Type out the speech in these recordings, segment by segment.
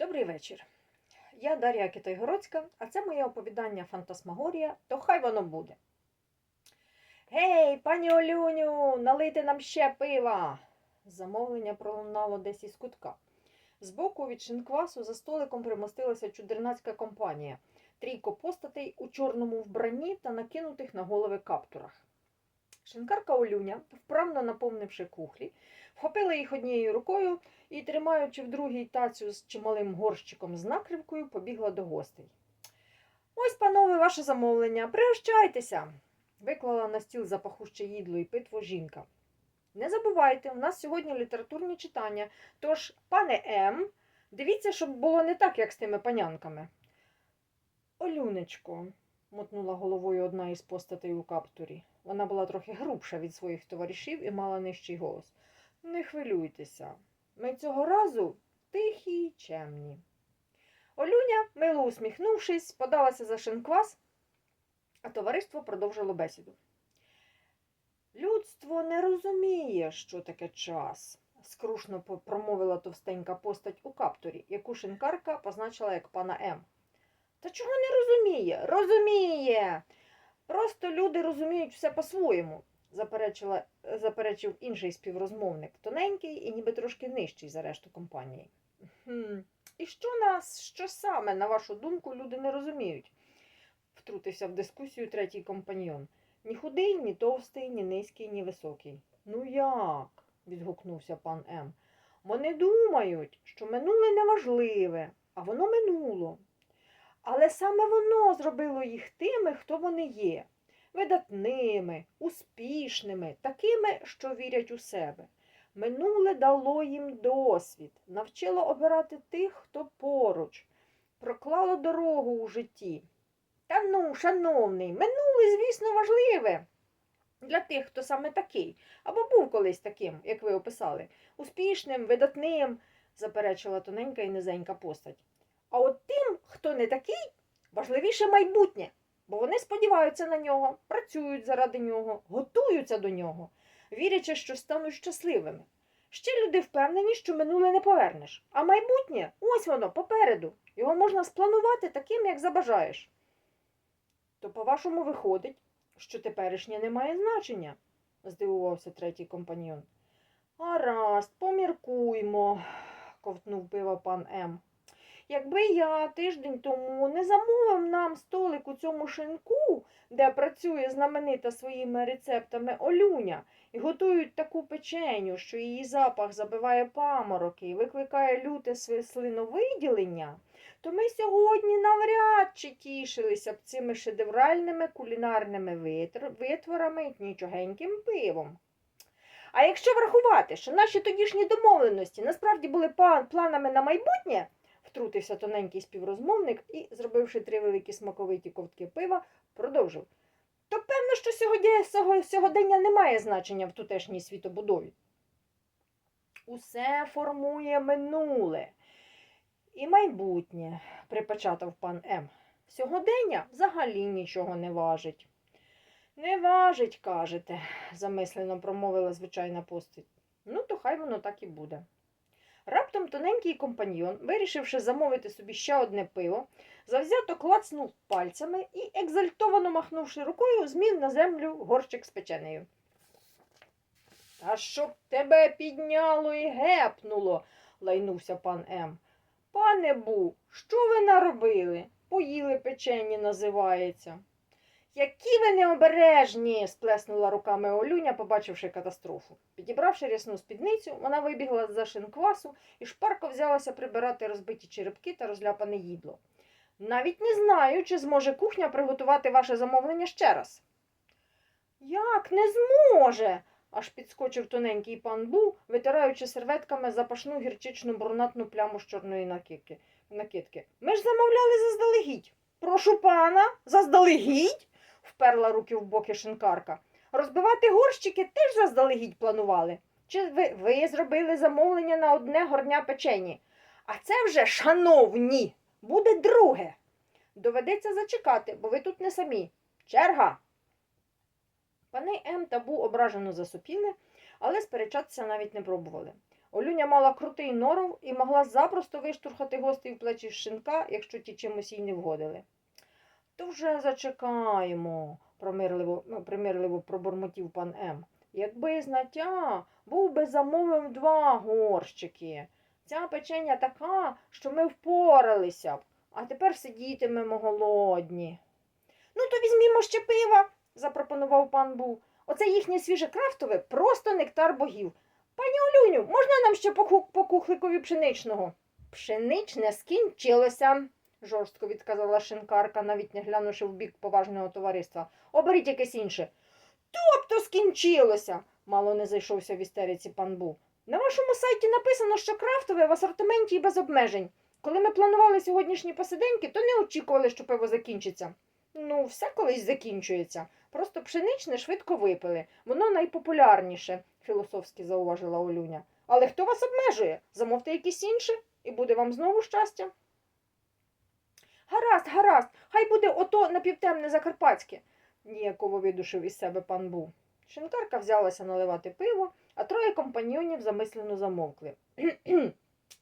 Добрий вечір. Я Дар'я Китайгородська, а це моє оповідання Фантасмагорія, то хай воно буде. Гей, пані Олюню, налийте нам ще пива. Замовлення пролунало десь із кутка. Збоку від шинквасу за столиком примостилася чудернацька компанія. Трійко постатей у чорному вбранні та накинутих на голови каптурах. Шинкарка Олюня, вправно наповнивши кухлі, вхопила їх однією рукою і, тримаючи в другій тацю з чималим горщиком з накривкою, побігла до гостей. Ось, панове, ваше замовлення, пригощайтеся, виклала на стіл запахуще їдло і питво жінка. Не забувайте, у нас сьогодні літературні читання, тож, пане М, дивіться, щоб було не так, як з тими панянками. Олюнечко, мотнула головою одна із постатей у каптурі. Вона була трохи грубша від своїх товаришів і мала нижчий голос. Не хвилюйтеся. Ми цього разу тихі й чемні. Олюня, мило усміхнувшись, подалася за шинквас, а товариство продовжило бесіду. Людство не розуміє, що таке час, скрушно промовила товстенька постать у каптурі, яку шинкарка позначила як пана М. Та чого не розуміє? Розуміє. Просто люди розуміють все по-своєму заперечив інший співрозмовник, тоненький і ніби трошки нижчий за решту компанії. «Хм, І що нас, що саме, на вашу думку, люди не розуміють? втрутився в дискусію третій компаньйон. Ні худий, ні товстий, ні низький, ні високий. Ну як? відгукнувся пан М. Вони думають, що минуле неважливе, а воно минуло. Але саме воно зробило їх тими, хто вони є видатними, успішними, такими, що вірять у себе. Минуле дало їм досвід, навчило обирати тих, хто поруч, проклало дорогу у житті. Та ну, шановний, минуле, звісно, важливе для тих, хто саме такий, або був колись таким, як ви описали, успішним, видатним, заперечила тоненька і низенька постать. А от тим, хто не такий, важливіше майбутнє бо вони сподіваються на нього, працюють заради нього, готуються до нього, вірячи, що стануть щасливими. Ще люди впевнені, що минуле не повернеш, а майбутнє ось воно попереду. Його можна спланувати таким, як забажаєш. То, по-вашому, виходить, що теперішнє не має значення, здивувався третій компаньйон. Гаразд, поміркуймо, ковтнув пива пан М. Якби я тиждень тому не замовив нам столик у цьому шинку, де працює знаменита своїми рецептами Олюня, і готують таку печеню, що її запах забиває памороки і викликає люте слиновиділення, то ми сьогодні навряд чи тішилися б цими шедевральними кулінарними витворами і нічогеньким пивом. А якщо врахувати, що наші тодішні домовленості насправді були планами на майбутнє, втрутився тоненький співрозмовник і, зробивши три великі смаковиті ковтки пива, продовжив. То певно, що сьогодні, сьогодення не має значення в тутешній світобудові. Усе формує минуле і майбутнє, припечатав пан М. Сьогодення взагалі нічого не важить. Не важить, кажете, замислено промовила звичайна постать. Ну, то хай воно так і буде. Раптом тоненький компаньйон, вирішивши замовити собі ще одне пиво, завзято клацнув пальцями і, екзальтовано махнувши рукою, змів на землю горщик з печенею. Та щоб тебе підняло і гепнуло, лайнувся пан М. Пане Бу, що ви наробили? Поїли печені, називається. Які ви необережні, сплеснула руками Олюня, побачивши катастрофу. Підібравши рясну спідницю, вона вибігла за шинквасу і шпарко взялася прибирати розбиті черепки та розляпане їдло. Навіть не знаю, чи зможе кухня приготувати ваше замовлення ще раз. Як не зможе? аж підскочив тоненький пан Бу, витираючи серветками запашну гірчичну брунатну пляму з чорної накидки. Ми ж замовляли заздалегідь. Прошу пана, заздалегідь? Вперла руки в боки шинкарка. Розбивати горщики теж заздалегідь планували. Чи ви, ви зробили замовлення на одне горня печені? А це вже, шановні, буде друге. Доведеться зачекати, бо ви тут не самі. Черга. Пани М та Бу ображено засопіли, але сперечатися навіть не пробували. Олюня мала крутий норов і могла запросто виштурхати гостей в плечі з шинка, якщо ті чимось їй не вгодили. То вже зачекаємо, промирливо, ну, примирливо пробурмотів пан М. Якби знаття, був би замовив два горщики. Ця печення така, що ми впоралися б, а тепер сидітимемо голодні. Ну, то візьмімо ще пива, запропонував пан Бу. Оце їхнє свіже крафтове просто нектар богів. Пані Олюню, можна нам ще по кухликові пшеничного? Пшеничне скінчилося, жорстко відказала шинкарка, навіть не глянувши в бік поважного товариства. Оберіть якесь інше. Тобто скінчилося, мало не зайшовся в істериці пан Бу. На вашому сайті написано, що крафтове в асортименті і без обмежень. Коли ми планували сьогоднішні посиденьки, то не очікували, що пиво закінчиться. Ну, все колись закінчується. Просто пшеничне швидко випили. Воно найпопулярніше, філософськи зауважила Олюня. Але хто вас обмежує? Замовте якісь інше, і буде вам знову щастя. Гаразд, гаразд, хай буде ото напівтемне закарпатське, ніяково видушив із себе пан Бу. Шинкарка взялася наливати пиво, а троє компаньйонів замислено замовкли.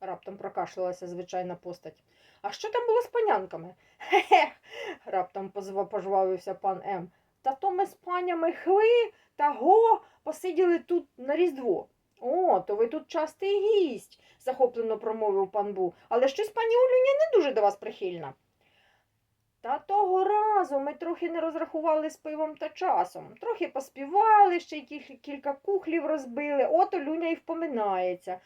Раптом прокашлялася звичайна постать. А що там було з панянками? Хе-хе, раптом пожвавився пан М. Та то ми з панями хви та го посиділи тут на Різдво. О, то ви тут частий гість, захоплено промовив пан Бу. Але щось пані Олюня не дуже до вас прихильна. Та того разу ми трохи не розрахували з пивом та часом. Трохи поспівали, ще й кілька кухлів розбили. От Олюня і впоминається.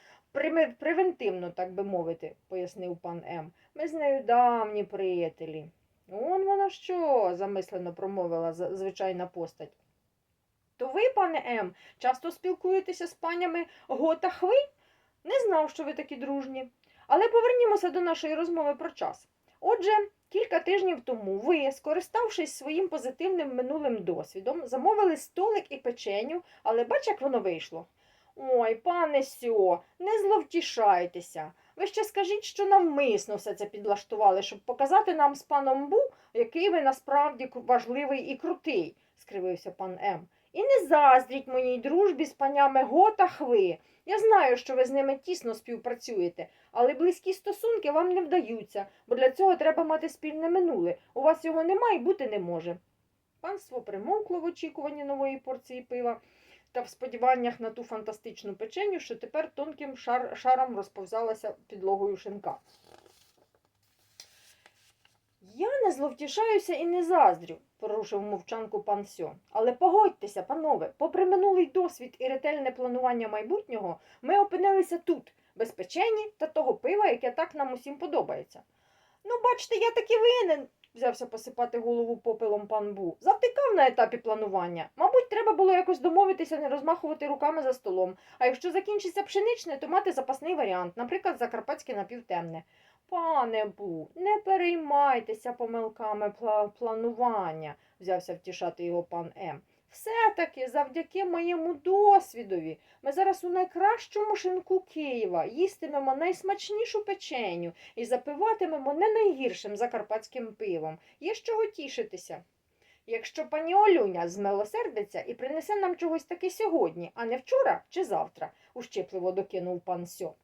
Превентивно, так би мовити, пояснив пан М. Ми з нею давні приятелі. Он вона що, замислено промовила звичайна постать. То ви, пане М, часто спілкуєтеся з панями Го та Хви? Не знав, що ви такі дружні. Але повернімося до нашої розмови про час. Отже, кілька тижнів тому ви, скориставшись своїм позитивним минулим досвідом, замовили столик і печеню, але бач, як воно вийшло. Ой, пане сьо, не зловтішайтеся. Ви ще скажіть, що навмисно все це підлаштували, щоб показати нам з паном Бу, який ви насправді важливий і крутий, скривився пан М. І не заздріть моїй дружбі з панями Го та Хви. Я знаю, що ви з ними тісно співпрацюєте, але близькі стосунки вам не вдаються, бо для цього треба мати спільне минуле. У вас його нема і бути не може. Панство примовкло в очікуванні нової порції пива та в сподіваннях на ту фантастичну печеню, що тепер тонким шар, шаром розповзалася підлогою шинка. Я не зловтішаюся і не заздрю, порушив мовчанку пан Сьо. Але погодьтеся, панове, попри минулий досвід і ретельне планування майбутнього, ми опинилися тут, без печені та того пива, яке так нам усім подобається. Ну, бачите, я таки винен, взявся посипати голову попелом пан Бу. Завтикав на етапі планування. Мабуть, треба було якось домовитися, не розмахувати руками за столом. А якщо закінчиться пшеничне, то мати запасний варіант, наприклад, закарпатське напівтемне. Пане Бу, не переймайтеся помилками пла- планування, взявся втішати його пан М. Все-таки завдяки моєму досвідові ми зараз у найкращому шинку Києва їстимемо найсмачнішу печеню і запиватимемо не найгіршим закарпатським пивом. Є з чого тішитися. Якщо пані Олюня змилосердиться і принесе нам чогось таки сьогодні, а не вчора чи завтра, ущипливо докинув пан Сьо.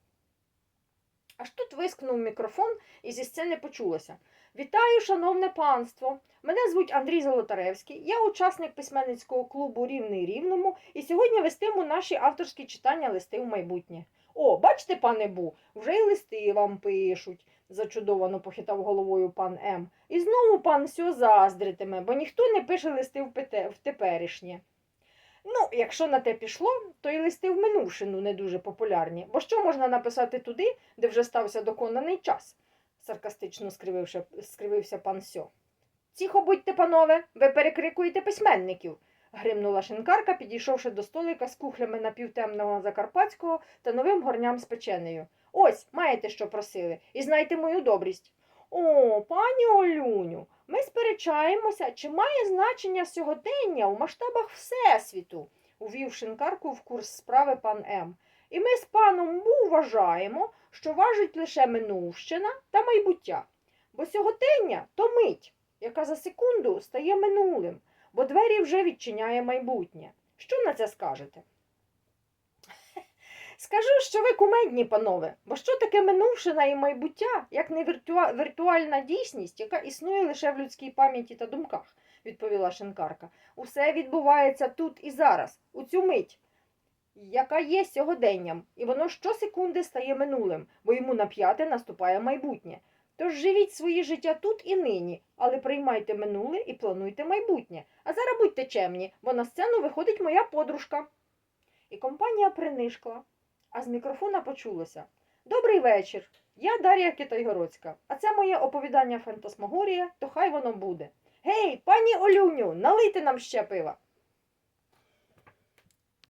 Аж тут вискнув мікрофон і зі сцени почулося. Вітаю, шановне панство! Мене звуть Андрій Золотаревський, я учасник письменницького клубу Рівний Рівному і сьогодні вестиму наші авторські читання листи в майбутнє. О, бачите, пане Бу, вже й листи вам пишуть, зачудовано похитав головою пан М. І знову пан Сьо заздритиме, бо ніхто не пише листи в, теперішнє. Ну, якщо на те пішло, то й листи в минувшину не дуже популярні, бо що можна написати туди, де вже стався доконаний час? саркастично скривився, пан Сьо. Тихо будьте, панове, ви перекрикуєте письменників. гримнула шинкарка, підійшовши до столика з кухлями напівтемного закарпатського та новим горням з печенею. Ось, маєте, що просили, і знайте мою добрість. О, пані Олюню, ми сперечаємося, чи має значення сьогодення у масштабах Всесвіту, увів шинкарку в курс справи пан М. І ми з паном Бу вважаємо, що важить лише минувщина та майбуття. Бо сьогодення то мить, яка за секунду стає минулим, бо двері вже відчиняє майбутнє. Що на це скажете? Скажу, що ви кумедні, панове, бо що таке минувшина і майбуття, як не віртуа... віртуальна дійсність, яка існує лише в людській пам'яті та думках, відповіла шинкарка. Усе відбувається тут і зараз, у цю мить, яка є сьогоденням, і воно щосекунди стає минулим, бо йому на п'яте наступає майбутнє. Тож живіть своє життя тут і нині, але приймайте минуле і плануйте майбутнє. А зараз будьте чемні, бо на сцену виходить моя подружка. І компанія принишкла, а з мікрофона почулося Добрий вечір. Я Дар'я Китайгородська, а це моє оповідання Фантасмагорія, то хай воно буде. Гей, пані Олюню, налийте нам ще пива.